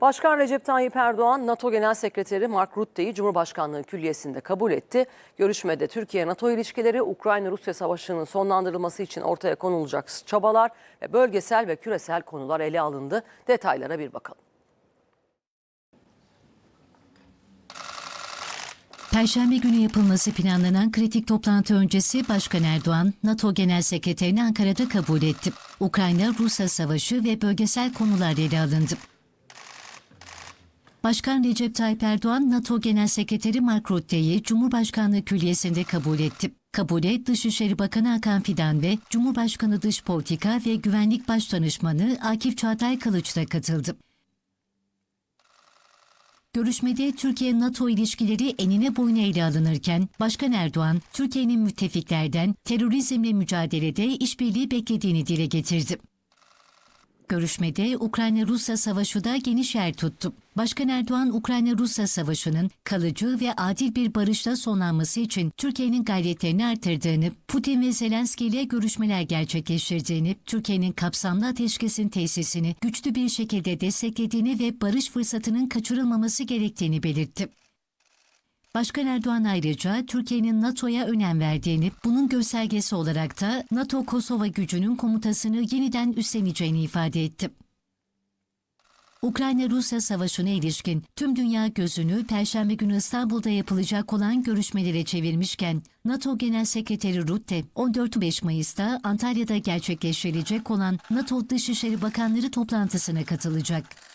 Başkan Recep Tayyip Erdoğan, NATO Genel Sekreteri Mark Rutte'yi Cumhurbaşkanlığı Külliyesi'nde kabul etti. Görüşmede Türkiye-NATO ilişkileri, Ukrayna-Rusya savaşının sonlandırılması için ortaya konulacak çabalar ve bölgesel ve küresel konular ele alındı. Detaylara bir bakalım. Perşembe günü yapılması planlanan kritik toplantı öncesi Başkan Erdoğan, NATO Genel Sekreterini Ankara'da kabul etti. Ukrayna-Rusya savaşı ve bölgesel konular ele alındı. Başkan Recep Tayyip Erdoğan, NATO Genel Sekreteri Mark Rutte'yi Cumhurbaşkanlığı Külliyesi'nde kabul etti. Kabule Dışişleri Bakanı Hakan Fidan ve Cumhurbaşkanı Dış Politika ve Güvenlik Başdanışmanı Akif Çağatay Kılıç da katıldı. Görüşmede Türkiye-NATO ilişkileri enine boyuna ele alınırken Başkan Erdoğan, Türkiye'nin müttefiklerden terörizmle mücadelede işbirliği beklediğini dile getirdi. Görüşmede Ukrayna-Rusya savaşı da geniş yer tuttu. Başkan Erdoğan, Ukrayna-Rusya savaşının kalıcı ve adil bir barışla sonlanması için Türkiye'nin gayretlerini artırdığını, Putin ve Zelenski ile görüşmeler gerçekleştirdiğini, Türkiye'nin kapsamlı ateşkesin tesisini güçlü bir şekilde desteklediğini ve barış fırsatının kaçırılmaması gerektiğini belirtti. Başkan Erdoğan ayrıca Türkiye'nin NATO'ya önem verdiğini, bunun göstergesi olarak da NATO Kosova gücünün komutasını yeniden üstleneceğini ifade etti. Ukrayna-Rusya savaşına ilişkin tüm dünya gözünü Perşembe günü İstanbul'da yapılacak olan görüşmelere çevirmişken NATO Genel Sekreteri Rutte 14-15 Mayıs'ta Antalya'da gerçekleştirilecek olan NATO Dışişleri Bakanları toplantısına katılacak.